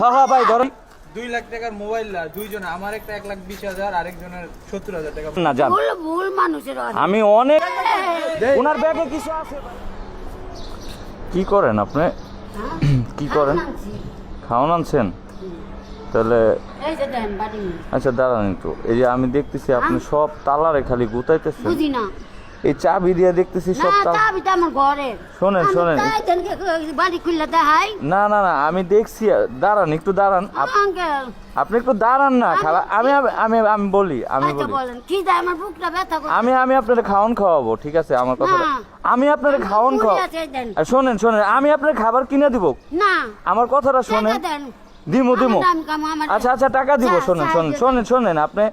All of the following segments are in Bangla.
হ্যাঁ হ্যাঁ ভাই ধরেন দুই লাখ টাকার মোবাইল দুইজন। আমার একটা এক লাখ বিশ হাজার আরেকজনের সত্তর হাজার টাকা। না যান। ভুল ভুল মানুষের আমি অনেক ওনার ব্যাগে কিছু আছে কি করেন আপনি? কি করেন। খাওয়ান আনছেন? তাহলে আচ্ছা দাঁড়ান একটু। এই যে আমি দেখতেছি আপনি সব তালারে খালি গুতাইতেছেন। না। এই চাবি দিয়ে দেখতেছি না সব চাবি তো আমার ঘরের শোনেন আমি শোনেন। বাড়ি খুললে দেখাই? না না না আমি দেখছি দাঁড়ান একটু দাঁড়ান। আপ- আপনি একটু দাঁড়ান না খালা। আমি আমি আমি বলি আমি আচ্ছা বলি। কি যায় আমার বুকটা ব্যথা করে আমি আমি আপনার খাওয়ান খাওয়াবো ঠিক আছে আমার কথা আমি আপনার খাওয়ান মুড়ি খাওয়া দেন। শোনেন শোনেন আমি আপনার খাবার কিনে দিব। না। আমার কথাটা শোনেন। দিমু দিমু। আচ্ছা আচ্ছা টাকা দিব শোনেন শোনেন শোনেন শোনেন আপনি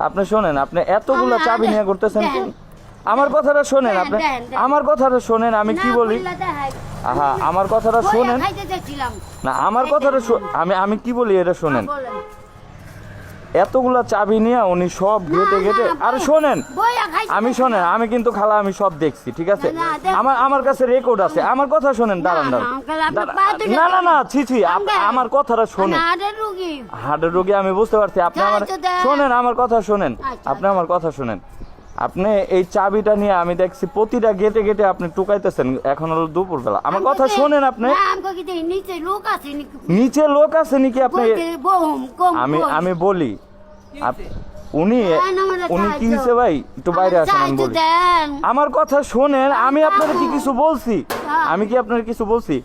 আপনি শোনেন আপনি এতগুলো চাবি নিয়ে করতেছেন? আমার কথাটা শোনেন আপনি। দেন, দেন। আমার কথাটা শোনেন আমি কি বলি। আহা আমার কথাটা শোনেন। না আমার কথাটা আমি আমি কি বলি এটা শোনেন? হ্যাঁ, এতগুলা চাবি নিয়ে উনি সব ঘেটে ঘেটে আর শোনেন। আমি শোনেন আমি কিন্তু খালা আমি সব দেখছি ঠিক আছে? আমার আমার কাছে রেকর্ড আছে। আমার কথা শোনেন দাঁড়ান না, দাঁড়ান। আপনি না না না ছি ছি আমার কথাটা শোনেন। হার্টের রুগী। আমি বুঝতে পারছি। আপনি আমার শোনেন আমার কথা শোনেন। আচ্ছা, আপনি আমার কথা শোনেন। আপনি এই চাবিটা নিয়ে আমি দেখছি প্রতিটা গেটে গেটে আপনি টুকাইতেছেন। এখন হলো দুপুর দুপুরবেলা। আমার কথা শোনেন আপনি। নিচে লোক আছে নাকি? আপনি? আমি আমি বলি উনি উনি কি। হয়েছে ভাই? একটু বাইরে আসেন আমি বলি। আমার কথা শোনেন আমি আপনার কি কিছু বলছি? হ্যাঁ। আমি কি আপনার কিছু বলছি?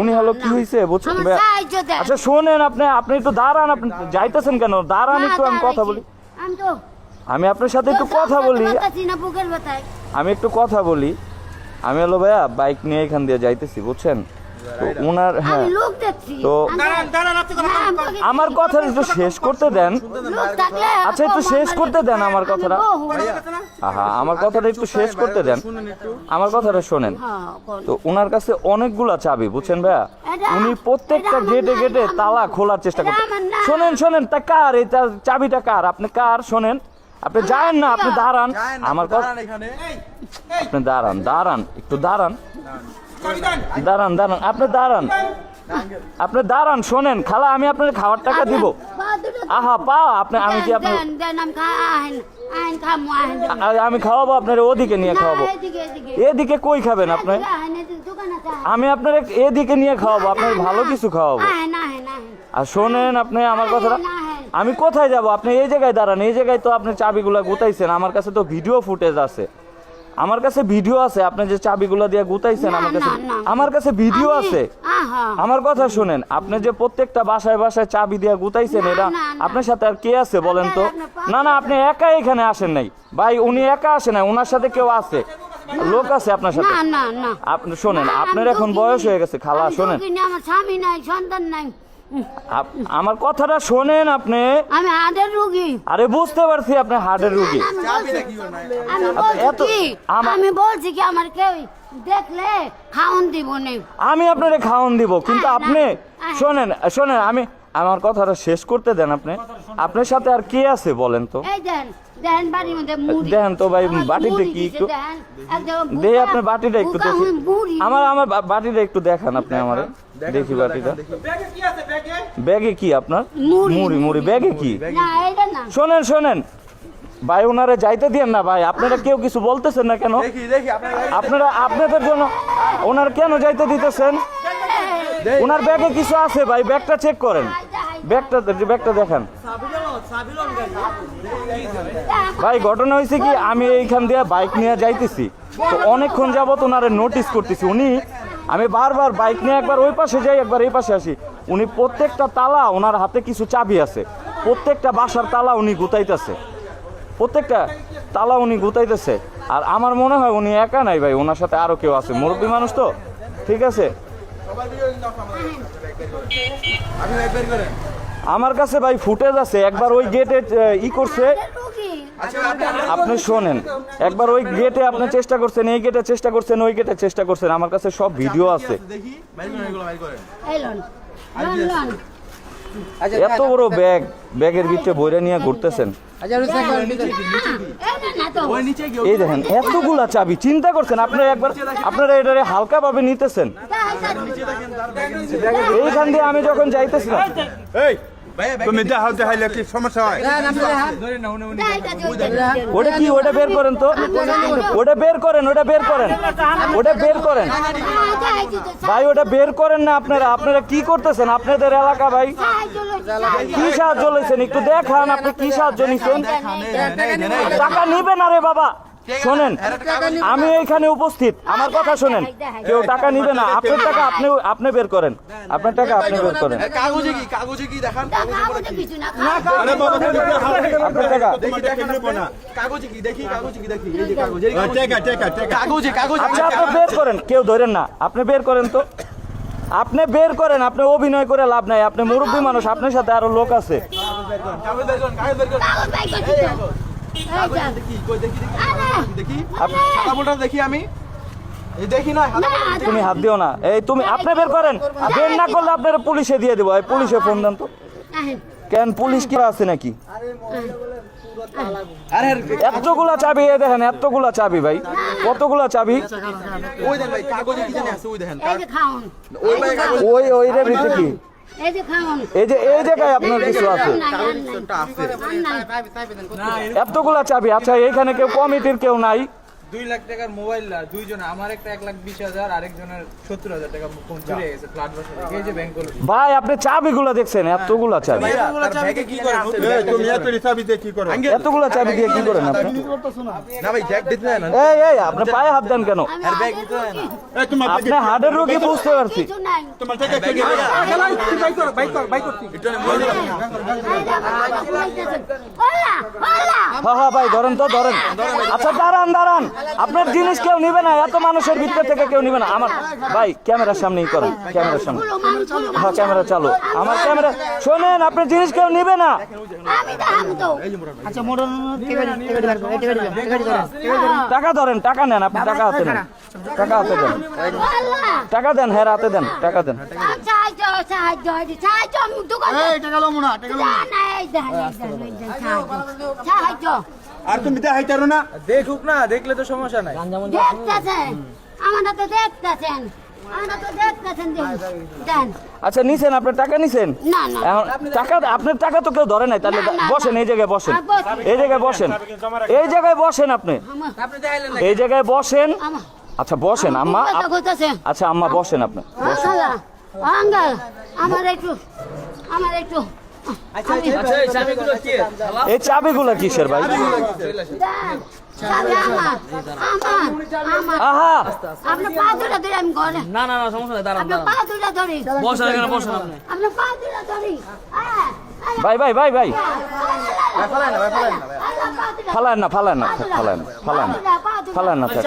উনি হলো। কি হয়েছে বুঝছেন? আচ্ছা শোনেন আপনি আপনি একটু দাঁড়ান আপনি যাইতেছেন কেন? দাঁড়ান একটু আমি কথা বলি। আমি তো আমি আপনার সাথে একটু কথা বলি। আমি একটু কথা বলি। আমি হলো ভাইয়া বাইক নিয়ে এখান দিয়ে যাইতেছি বুঝছেন? তো ওনার হ্যাঁ। তো আমার কথা একটু শেষ করতে দেন। আচ্ছা, একটু শেষ করতে দেন আমার কথাটা। আহা আমার কথাটা একটু শেষ করতে দেন। আমার কথাটা শোনেন। হ্যাঁ, তো ওনার কাছে অনেকগুলা চাবি বুঝছেন ভাইয়া? উনি প্রত্যেকটা গেটে গেটে তালা খোলার চেষ্টা করতেন শোনেন শোনেন তা কার? এই চাবিটা কার? আপনি কার? শোনেন। আপনি যায়েন না আপনি দাঁড়ান। আমার কথা আপনি দাঁড়ান দাঁড়ান একটু দাঁড়ান। দাঁড়ান দাঁড়ান। আপনি দাঁড়ান। আপনি দাঁড়ান শোনেন খালা আমি আপনার খাওয়ার টাকা দিব। আহা পা আপনি আমি কি আপনি আমি খাওয়াবো আপনার ওদিকে নিয়ে খাওয়াবো। এদিকে, কই খাবেন আপনি। আমি আপনার এদিকে নিয়ে খাওয়াবো আপনার ভালো কিছু খাওয়াবো। আর শোনেন আপনি আমার কথাটা। আমি কোথায় যাব? আপনি এই জায়গায় দাঁড়ান এই জায়গায় তো আপনি চাবিগুলো গুতাইছেন আমার কাছে তো ভিডিও ফুটেজ আছে। আমার কাছে ভিডিও আছে আপনি যে চাবিগুলো দিয়ে গুতাইছেন আমার কাছে। আমার কাছে ভিডিও আছে। আমার কথা শুনেন আপনি যে প্রত্যেকটা বাসায় বাসায় চাবি দিয়ে গুতাইছেন এটা। আপনার সাথে আর কে আছে বলেন তো? না না আপনি একা এখানে আসেন নাই। ভাই উনি একা আসেন নাই ওনার সাথে কেউ আছে। লোক আছে আপনার সাথে? না, না, না। আপনি শোনেন আপনার এখন বয়স হয়ে গেছে খালা শোনেন। আমার স্বামী নাই সন্তান নাই। আমার কথাটা শোনেন আপনি। আমি হার্টের রুগী। আরে বুঝতে পারছি আপনি হার্টের রুগী। আমি বলছি- কি? আমি বলছি এত- কি আমার- কেউ দেখলে খাওন দিব নে। আমি আপনারে খাওয়ান দিব কিন্তু আপনি শোনেন শোনেন আমি আমার কথাটা শেষ করতে দেন আপনি। আপনার সাথে আর কে আছে বলেন তো? এই দেন দেন বাড়ির মধ্যে মুড়ি। দেন তো ভাই, বাটিতে কি একটু? দেই আপনার বাটিটা একটু দেখি। আমার আমার বাটিটা একটু দেখান আপনি আমার। দেখেন দেখি বাটিটা ব্যাগে কি আছে ব্যাগে? ব্যাগে কি আপনার? মুড়ি, মুড়ি ব্যাগে কি? না এটা না। শোনেন শোনেন। ভাই ওনারে যাইতে দিয়েন না ভাই। আপনারা কেউ কিছু বলতেছেন না কেন? দেখি দেখি আপনার ব্যাগে- আপনারা আপনাদের জন্য ওনার কেন যাইতে দিতেছেন? ওনার ব্যাগে কিছু আছে ভাই। ব্যাগটা চেক করেন। ব্যাগটা ব্যাগটা দেখান। ভাই ঘটনা হয়েছে কি আমি এইখান দিয়ে বাইক নিয়ে যাইতেছি। তো অনেকক্ষণ যাবত ওনারে নোটিস করতেছি। উনি আমি বারবার বাইক নিয়ে একবার ওই পাশে যাই, একবার এই পাশে আসি। উনি প্রত্যেকটা তালা ওনার হাতে কিছু চাবি আছে। প্রত্যেকটা বাসার তালা উনি গুতাইতেছে। প্রত্যেকটা তালা উনি গুতাইতেছে। আর আমার মনে হয় উনি একা নাই ভাই, ওনার সাথে আরও কেউ আছে। মুরব্বী মানুষ তো? ঠিক আছে? আমার কাছে ভাই ফুটেজ আছে, একবার ওই গেটে ই করছে। আপনি আপনি শোনেন একবার ওই গেটে আপনি চেষ্টা করছেন এই গেটে চেষ্টা করছেন ওই গেটে চেষ্টা করছেন আমার কাছে সব ভিডিও আছে। এত বড় ব্যাগ ব্যাগের ভিতরে বইরা নিয়ে ঘুরতেছেন। আচ্ছা এই দেখেন এতগুলা চাবি চিন্তা করছেন আপনারা একবার আপনারা এটারে হালকা ভাবে নিতেছেন এইখান দিয়ে আমি যখন যাইতেছিলাম এই তুমি দেখাও দেখাইলে কি সমস্যা হয় ওটা কি ওটা বের করেন তো ওটা বের করেন ওটা বের করেন ওটা বের করেন ভাই ওটা বের করেন না আপনারা আপনারা কি করতেছেন আপনাদের এলাকা ভাই কি সাহায্য লইছেন একটু দেখান আপনি কি সাহায্য নিছেন টাকা নিবেন আরে বাবা শোনেন আমি এইখানে উপস্থিত। আমার কথা শোনেন কেউ টাকা নিবে না। আপনার টাকা আপনি আপনি বের করেন। আপনার টাকা আপনি বের করেন। কাগজে কি কাগজে কি দেখান? আপনার টাকা। কাগজে কি দেখি কাগজে কি দেখি এই যে কাগজ এই হ্যাঁ, টেকা টেকা টেকা। কাগজে কাগজ আচ্ছা আপনি বের করেন কেউ ধরেন না। আপনি বের করেন তো। আপনি বের করেন আপনি অভিনয় করে লাভ নাই। আপনি মুরব্বী মানুষ আপনার সাথে আরও লোক আছে। দেখি আমি তুমি হাত দিও না এই তুমি আপনি বের করেন বের না করলে আপনারা পুলিশে দিয়ে দেবো এই পুলিশে ফোন দেন তো। কেন পুলিশ কি আছে নাকি আরে এতগুলা চাবি এ দেখেন এতগুলা চাবি ভাই কতগুলা চাবি ওই দেন ভাই কাগজে কি জানি আছে ওই দেখেন এই যে খাওন ওই ওই ওই রে ভিতরে কি এই যে এই যে জায়গায় আপনার কিছু আছে এতগুলা চাবি আচ্ছা এইখানে কেউ কমিটির কেউ নাই দুই লাখ টাকার মোবাইল দুইজন আমার একটা এক লাখ বিশ হাজার আরেকজনের সত্তর হাজার টাকা ফোন চুরি হয়ে গেছে ফ্লাট বাসা এই যে ব্যাংক ভাই আপনি চাবিগুলা দেখছেন এতগুলা চাবি। তার ব্যাগে কি করেন? তুমি এত হিসাবি দিয়ে কি করো এতগুলা চাবি দিয়ে কি করেন আপনি? না ভাই জ্যাক দিতে না এই এই আপনি পায়ে হাত দেন কেন। এই তোমার আপনি হার্টের রোগী বুঝতে পারছি। হ্যাঁ হ্যাঁ ভাই ধরেন তো ধরেন। আচ্ছা দাঁড়ান দাঁড়ান। আপনার জিনিস কেউ নিবে না এত মানুষের ভিতরে থেকে কেউ নিবে না আমার ভাই ক্যামেরার সামনেই করেন ক্যামেরার সামনে হ্যাঁ ক্যামেরা চালু আমার ক্যামেরা শোনেন আপনার জিনিস কেউ নিবে না আমি তো আমি তো টাকা ধরেন টাকা নেন আপনি টাকা হাতে নেন টাকা হাতে দেন টাকা দেন হ্যাঁ হাতে দেন টাকা দেন সাহায্য আর তুমি দেখাইতারো না দেখুক না দেখলে তো সমস্যা নাই দেখতেছেন আমরা তো দেখতেছেন আমরা তো দেখতেছেন দেখুন। দেন আচ্ছা নিছেন আপনার টাকা নিছেন না না এখন টাকা আপনার টাকা তো কেউ ধরে নাই তাহলে বসেন এই জায়গায় বসেন হ্যাঁ, এই জায়গায় বসেন এই জায়গায় বসেন আপনি এই জায়গায় বসেন আচ্ছা বসেন আম্মা আচ্ছা আম্মা বসেন আপনি আমার একটু আমার একটু এই চাবিগুলো কিসের ভাই? না না না সমস্যা দাঁড়ান বসেন এখানে আপনি। ভাই ভাই ভাই ভাই। ফেলায় না ফেলায় না ফালায় না ফালায় না ফালায় থাক।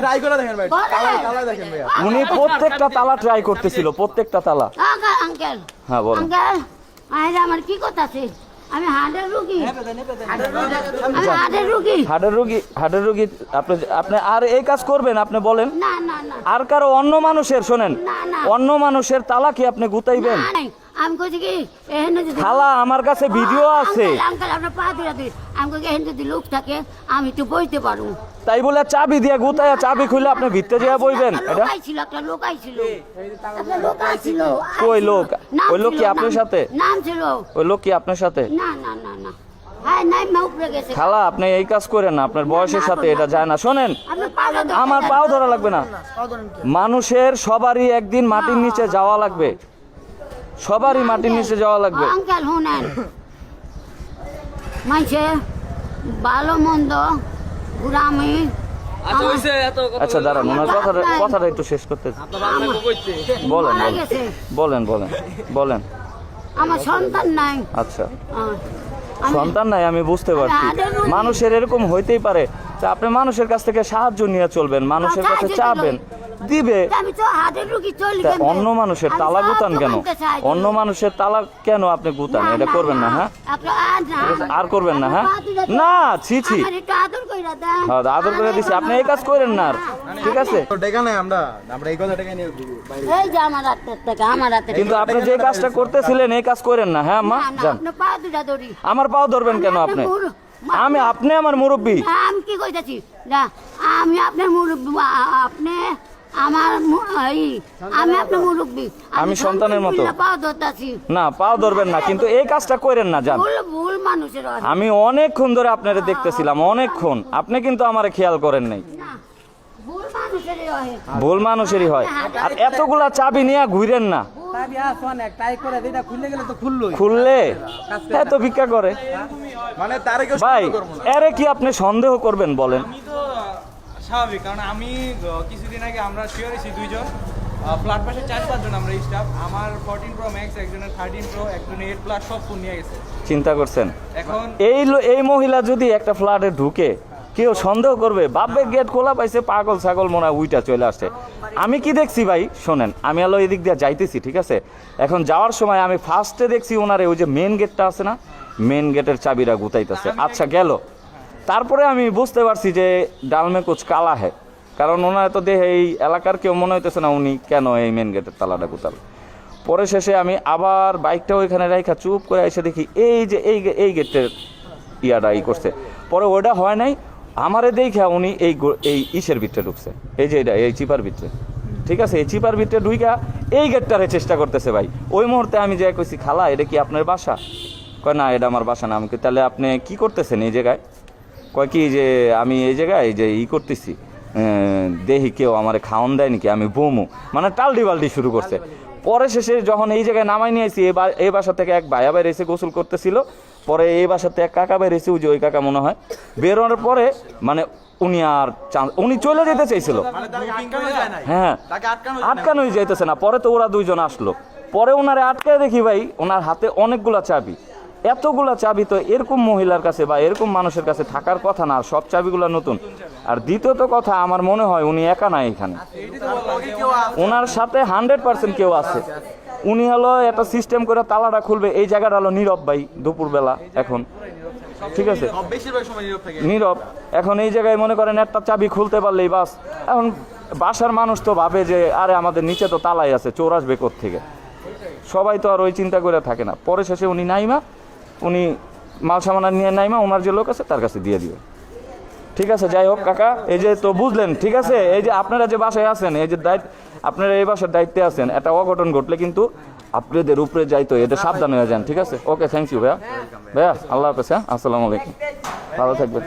ট্রাই করে দেখেন ভাই তালা তালা দেখেন ভাই উনি প্রত্যেকটা তালা ট্রাই করতেছিল প্রত্যেকটা তালা। আঙ্কেল হ্যাঁ বলেন। আঙ্কেল আরে আমার কি কথা আছে? আমি হার্টের রুগী। আমি হার্টের রুগী। হার্টের রোগী হার্টের রোগী আপনি আপনি আর এই কাজ করবেন আপনি বলেন। না না না। আর কারও অন্য মানুষের শোনেন না, না। অন্য মানুষের তালা কি আপনি গুতাইবেন? আমি কইছি কি এখানে যদি খালা আমার কাছে ভিডিও আছে। আঙ্কেল, আপনার পা দিই আমি কই এখানে যদি লোক থাকে আমি তো বইতে পারব তাই বলে চাবি দিয়ে গুতাইয়া চাবি খুলে আপনি ভিতরে বইবেন এটা? লোক আইছিল একটা লোক আইছিল। একটা লোক আইছিল কই লোক? ওই লোক কি আপনার সাথে? নাম ছিল। ওই লোক কি আপনার সাথে? না না না না। হ্যাঁ খালা আপনি এই কাজ করেন না আপনার বয়সের সাথে এটা যায় না। শোনেন আমার পাও ধরা লাগবে না। মানুষের সবারই একদিন মাটির নিচে যাওয়া লাগবে। সবারই মাটির নিচে যাওয়া লাগবে। আঙ্কেল শুনেন মাইছে ভালো মন্দ গ্রামে আচ্ছা আচ্ছা দাঁড়ান ওনার কথাটা কথাটা একটু শেষ করতে বলেন বলেন। বলেন বলেন বলেন। আমার সন্তান নাই। আচ্ছা। সন্তান নাই আমি বুঝতে পারছি। মানুষের এরকম হইতেই পারে। তা আপনি মানুষের কাছ থেকে সাহায্য নিয়ে চলবেন মানুষের কাছে চাবেন। দিবে? অন্য মানুষের তালা গুতান কেন? অন্য মানুষের তালা কেন আপনি গুতান? এটা করবেন না হ্যাঁ? আর করবেন না, হ্যাঁ? না, ছি, ছি। আদর কইরা দেন। হ্যাঁ, আদর করে দিছি। আপনি এই কাজ করেন না আর। ঠিক আছে? তো টাকা নাই আমরা আমরা এই কথা টাকা নিয়ে দিবি বাইরে। এই যে আমার হাতের থেকে আমার হাতের কিন্তু আপনি যে কাজটা করতেছিলেন এই কাজ করেন না হ্যাঁ মা? না, না, যান। আপনি পা দুটা ধরি। আমার পাও ধরবেন কেন আপনি? আমি আপনি আমার মুরব্বী। আমি কি কইতাছি? না আমি আপনার মুরব্বী আপনি আমার এই, আমি আপনার মুরব্বী। আমি সন্তানের মতো। ধরতাছি। না পাও ধরবেন না কিন্তু এই কাজটা করেন না যান। ভুল ভুল মানুষের আমি অনেকক্ষণ ধরে আপনারে দেখতেছিলাম অনেকক্ষণ। আপনি কিন্তু আমার খেয়াল করেন নাই। ভুল মানুষেরই হয়। ভুল মানুষেরই হয়। আর এতগুলা চাবি নিয়ে ঘুরেন না। খুললে এত ভিক্ষা করে। মানে ভাই এরে কি আপনি সন্দেহ করবেন বলেন? স্বাভাবিক কারণ আমি কিছুদিন আগে আমরা শিওর হয়েছি দুইজন। ফ্ল্যাট পাশে চার পাঁচজন আমরা স্টাফ আমার ফোরটিন প্রো ম্যাক্স একজনের থার্টিন প্রো একজনের এইট প্লাস সব ফোন নিয়ে গেছে। চিন্তা করছেন? এখন এই এই মহিলা যদি একটা ফ্ল্যাটে ঢুকে কেউ সন্দেহ করবে বাপে গেট খোলা পাইছে পাগল ছাগল মনে হয় উইটা চলে আসছে। আমি কি দেখছি ভাই? শোনেন আমি আলো এদিক দিয়ে যাইতেছি ঠিক আছে? এখন যাওয়ার সময় আমি ফার্স্টে দেখছি ওনারে ওই যে মেন গেটটা আছে না? মেন গেটের চাবিটা গুতাইতেছে। আচ্ছা গেল। তারপরে আমি বুঝতে পারছি যে ডালমে কুচ কালা হ্যাঁ কারণ ওনার তো দেহে এই এলাকার কেউ মনে হইতেছে না উনি কেন এই মেন গেটের তালাটা গুতাল। পরে শেষে আমি আবার বাইকটা ওইখানে রাইখা চুপ করে এসে দেখি এই যে এই এই গেটের ইয়াটা ই করছে। পরে ওটা হয় নাই, আমারে দেখা উনি এই এই ইসের ভিতরে ঢুকছে। এই যে এটা, এই চিপার ভিতরে। ঠিক আছে, এই চিপার ভিতরে ঢুইকা এই গেটটারে চেষ্টা করতেছে ভাই। ওই মুহূর্তে আমি যে কইছি, খালা, এটা কি আপনার বাসা? কয়, না, এটা আমার বাসা না। আমি তাহলে আপনি কি করতেছেন এই জায়গায়? কয় কি যে আমি এই জায়গায় যে ই করতেছি দেহি কেউ আমার খাওয়ান দেয় নাকি আমি বমু। মানে টালডি বালডি শুরু করছে। পরে শেষে যখন এই জায়গায় নামাই নিয়ে আসি এই বাসা থেকে এক ভাইয়া বাইরে এসে গোসল করতেছিল। পরে এই বাসাতে এক কাকা এসে ওই যে ওই কাকা মনে হয়। বেরোনোর পরে মানে উনি আর চান- উনি চলে যেতে চাইছিল। মানে হ্যাঁ। আটকানোই যাইতেছে না। পরে তো ওরা দুইজন আসলো। পরে ওনারে আটকায় দেখি ভাই ওনার হাতে অনেকগুলা চাবি। এতগুলা চাবি তো এরকম মহিলার কাছে বা এরকম মানুষের কাছে থাকার কথা না সব চাবিগুলো নতুন। আর দ্বিতীয়ত কথা আমার মনে হয় উনি একা নাই এখানে। ওনার সাথে হান্ড্রেড পার্সেন্ট কেউ আছে। উনি হলো একটা সিস্টেম করে তালাটা খুলবে এই জায়গাটা হলো নীরব ভাই দুপুরবেলা এখন। ঠিক আছে? নীরব এখন এই জায়গায় মনে করেন একটা চাবি খুলতে পারলেই বাস। এখন বাসার মানুষ তো ভাবে যে আরে আমাদের নিচে তো তালাই আছে চোর আসবে থেকে সবাই তো আর ওই চিন্তা করে থাকে না। পরে শেষে উনি নাইমা উনি মাল সামানা নিয়ে নাইমা, ওনার যে লোক আছে তার কাছে দিয়ে দিবে। ঠিক আছে, যাই হোক কাকা, এই যে তো বুঝলেন, ঠিক আছে? এই যে আপনারা যে বাসায় আছেন, এই যে দায়িত্ব, আপনারা এই বাসার দায়িত্বে আছেন, একটা অঘটন ঘটলে কিন্তু আপনাদের উপরে যাই তো এদের সাবধান হয়ে যান, ঠিক আছে? ওকে থ্যাংক ইউ ভাইয়া। ভাইয়া, আল্লাহ হাফেজ হ্যাঁ? আসসালামু আলাইকুম। ভালো থাকবেন।